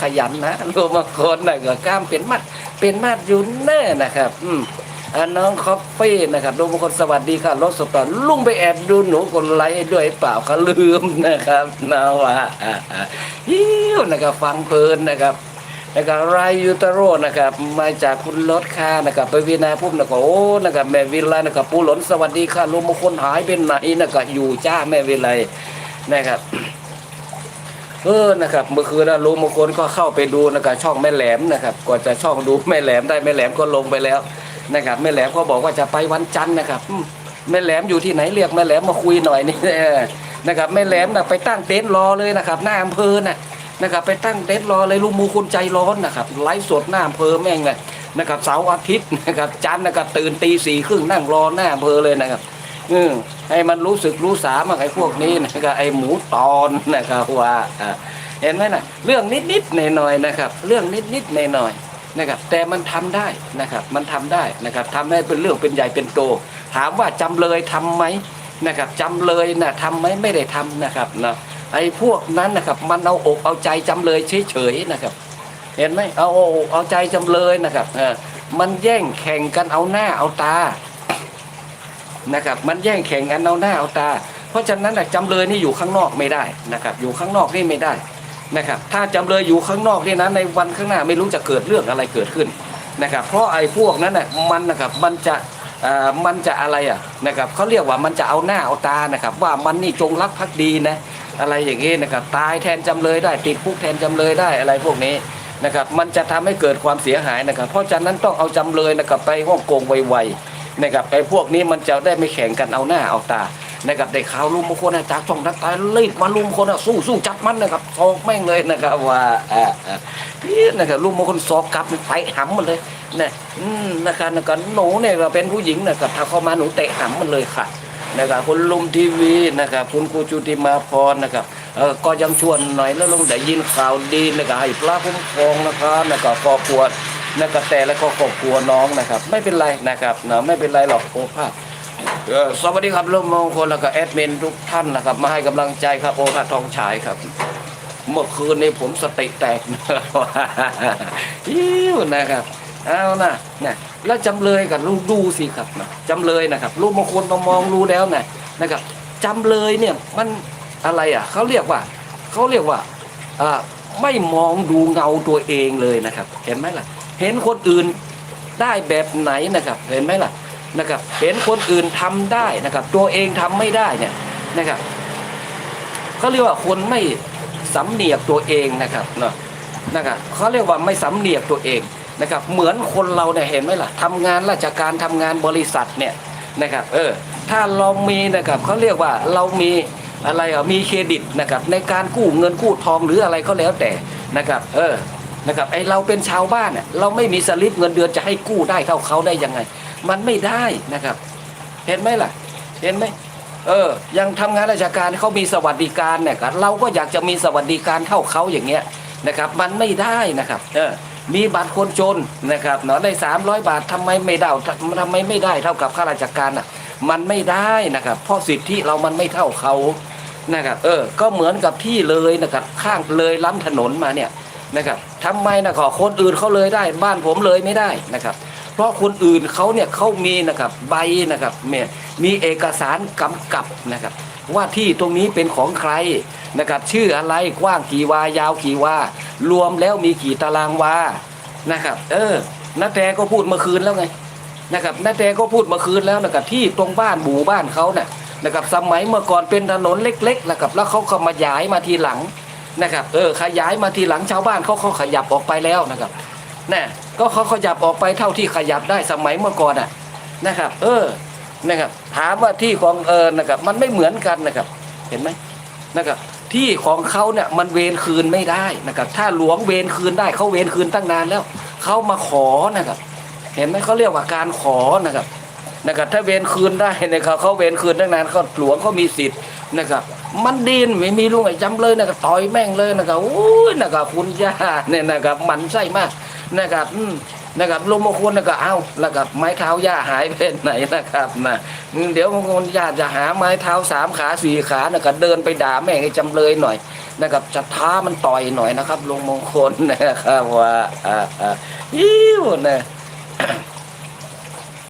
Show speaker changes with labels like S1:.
S1: ขยันนะลูกบางคนนะก็กล้ามเป็นมัดเป็นมัดอยู่แน่นะครับอืมอ่าน้องคอฟฟี่นะครับลูกบางคนสวัสดีค่ะรถสตอร์ลุงไปแอบดูหนูกดไลค์ให้ด้วยเปล่าเขาลืมนะครับนะว่าอ่าอ่าฮิ้วนะครับฟังเพลินนะครับนะครับไรยูเตโรนะครับมาจากคุณรถค่านะครับไปวีนาพุ่มนะครับโอ้นะครับแม่วิไลนะครับปูหลนสวัสดีค่ะลุงมงคลหายเป็นไหนนะครับอยู่จ้าแม่วิไลนะครับ เออนะครับเมื่อคืนนะลุงมงคลก็เข้าไปดูนะครับช่องแม่แหลมนะครับกว่าจะช่องดูแม่แหลมได้แม่แหลมก็ลงไปแล้วนะครับแม่แหลมก็บอกว่าจะไปวันจันทร์นะครับแม่แหลมอยู่ที่ไหนเรียกแม่แหลมมาคุยหน่อยนี่นะครับแม่แหลมนะไปตั้งเต็นท์รอเลยนะครับ หน้าอำเภอน่ะนะครับไปตั้งเต็นท์รอเลยลุงมูคุณใจร้อนนะครับไลฟ์สดหน้าอำเภอแม่งเลยนะครับเสาร์อาทิตย์นะครับจันทร์นะครับตื่นตีสี่ครึ่งนั่งรอหน้าอำเภอเลยนะครับ อืมให้มันรู้สึกรู้สามาไอ้พวกนี้นะครับไอ้หมูตอนนะครับว่าเห็นไหมนะเรื่องนิดนิดหน่อยหน่อยนะครับ เรื่องนิดนิดหน่อยหน่อยนะครับ แต่มันทำได้นะครับ มันทำได้นะครับทำให้เป็นเรื่องเป็นใหญ่เป็นโต ถามว่าจำเลยทำไหมนะครับจำเลยนะทำไหมไม่ได้ทำนะครับนะไอ้พวกนั้นนะครับ มันเอาอกเอาใจจำเลยเฉยๆนะครับ เห็นไหมเอาอกเอาใจจำเลยนะครับเออมันแย่งแข่งกันเอาหน้าเอาตา นะครับมันแย่งแข่งกันเอาหน้าเอาตา เพราะฉะนั้นน่ะจำเลยนี่อยู่ข้างนอกไม่ได้นะครับอยู่ข้างนอกนี่ไม่ได้นะครับถ้าจำเลยอยู่ข้างนอกนี่นะในวันข้างหน้าไม่รู้จะเกิดเรื่องอะไรเกิดขึ้นนะครับเพราะไอ้พวกนั้นน่ะมันนะครับมันจะมันจะอะไรอะนะครับเขาเรียกว่ามันจะเอาหน้าเอาตานะครับว่ามันนี่จงรักภักดีนะอะไรอย่างเงี้นะครับตายแทนจำเลยได้ติดคุกแทนจำเลยได้อะไรพวกนี้นะครับมันจะทำให้เกิดความเสียหายนะครับ เพราะฉะนั้นต้องเอาจำเลยนะครับไปฮ่องกงไวๆ นะครับไอ้พวกนี้มันจะได้ไม่แข่งกันเอาหน้าเอาตานะครับได้ข่าวลุงมงคลนะจากช่องนักตายรีบมาลุงมงคลนะสู้สู้จับมันนะครับซอกแม่งเลยนะครับว่าอ่าอ่านี่นะครับลุงมงคลซอกกลับไปหำมันเลยนะอืมนะครับนะครับหนูเนี่ยเป็นผู้หญิงนะครับถ้าเข้ามาหนูเตะหำมันเลยค่ะนะครับคุณลุมทีวีนะครับคุณครูจุติมาพรนะครับเออก็ยังชวนหน่อยแล้วลุงได้ยินข่าวดีนะครับให้พระคุ้มครองนะครับนะครับครอบครัว นะครับแต่และก็ครอบครัวน้องนะครับ ไม่เป็นไรนะครับนะไม่เป็นไรหรอกโอภาสสวัสดีครับลุงมงคลแล้วก็แอดมินทุกท่านนะครับ มาให้กำลังใจครับโอภาสทองฉายครับ เมื่อคืนนี้ผมสติแตกยิ้วนะครับเอานะนะแล้วจำเลยกับลูกดูสิครับนะจำเลยนะครับลูกมงคลมามองรู้แล้วนะนะครับจำเลยเนี่ยมันอะไรอะเขาเรียกว่าเขาเรียกว่าอ่าไม่มองดูเงาตัวเองเลยนะครับ เห็นไหมล่ะ เห็นคนอื่นได้แบบไหนนะครับ เห็นไหมล่ะนะครับ เห็นคนอื่นทำได้นะครับ ตัวเองทำไม่ได้เนี่ยนะครับเขาเรียกว่าคนไม่สำเนียกตัวเองนะครับเนาะนะครับเขาเรียกว่าไม่สำเนียกตัวเองนะครับ เหมือนคนเราเนี่ยเห็นไหมล่ะทำงานราชการทำงานบริษัทเนี่ยนะครับ เออถ้าเรามีนะครับเขาเรียกว่าเรามีอะไรอะมีเครดิตนะครับ ในการกู้เงินกู้ทองหรืออะไรก็แล้วแต่นะครับ เออ นะครับไอเราเป็นชาวบ้านเนี่ยเราไม่มีสลิปเงินเดือนจะให้กู้ได้เท่าเขาได้ยังไง มันไม่ได้นะครับ เห็นไหมล่ะ เห็นไหมเออยังทำงานราชการเขามีสวัสดิการเนี่ยครับเราก็อยากจะมีสวัสดิการเท่าเขาอย่างเงี้ยนะครับ มันไม่ได้นะครับเออมีบัตรคนจนนะครับเนาะได้สามร้อยบาททำไมไม่ได้ทำไมไม่ได้เท่ากับข้าราชการอะมันไม่ได้นะครับ เพราะสิทธิเรามันไม่เท่าเขานะครับเออ ก็เหมือนกับที่เลยนะครับข้างเลยล้ำถนนมาเนี่ย นะครับทำไมนะขอคนอื่นเขาเลยได้ บ้านผมเลยไม่ได้นะครับ เพราะคนอื่นเขาเนี่ยเขามีนะครับใบนะครับเนี่ยมีเอกสารกำกับนะครับ ว่าที่ตรงนี้เป็นของใครนะครับชื่ออะไรกว้างกี่วายาวกี่วารวมแล้วมีกี่ตารางวานะครับ เออนาแตก็พูดเมื่อคืนแล้วไงนะครับนาแตก็พูดเมื่อคืนแล้วนะครับที่ตรงบ้านหมู่บ้านเขาเนี่ยนะครับสมัยเมื่อก่อนเป็นถนนเล็กๆนะครับแล้วเขาก็มาย้ายมาทีหลัง นะครับเออขยายมาทีหลังชาวบ้านเขาเขาขยับออกไปแล้วนะครับน่ก็เขาขยับออกไปเท่าที่ขยับได้สมัยเมื่อก่อนอะนะครับ เออนะครับถามว่าที่ของเออนะครับมันไม่เหมือนกันนะครับ เห็นไหมนะครับที่ของเขาเนี่ยมันเวรคืนไม่ได้นะครับ ถ้าหลวงเวรคืนได้เขาเวรคืนตั้งนานแล้วเขามาขอนะครับ เห็นไหมเขาเรียกว่าการขอนะครับนะครับถ้าเวรคืนได้นะครับเขาเวรคืนตั้งนานเขาหลวงเขามีสิทธิ์ นะครับ มันดินไม่มีลุงไอ้จำเลยนะครับต่อยแม่งเลยนะครับโอ้ยนะครับคุณย่าเนี่ยนะครับมันไส้มากนะครับอืมนะครับลุงมงคลน่ะก็เอาแล้วกับไม้เท้าย่าหายไปไหนนะครับนะเดี๋ยวมงคลยาจะหาไม้เท้าสามขาสี่ขานะก็เดินไปด่าแม่งให้จำเลยหน่อยนะครับจะท้ามันต่อยหน่อยนะครับลุงมงคลนะครับว่าอ่าอ่ายิ้วนะ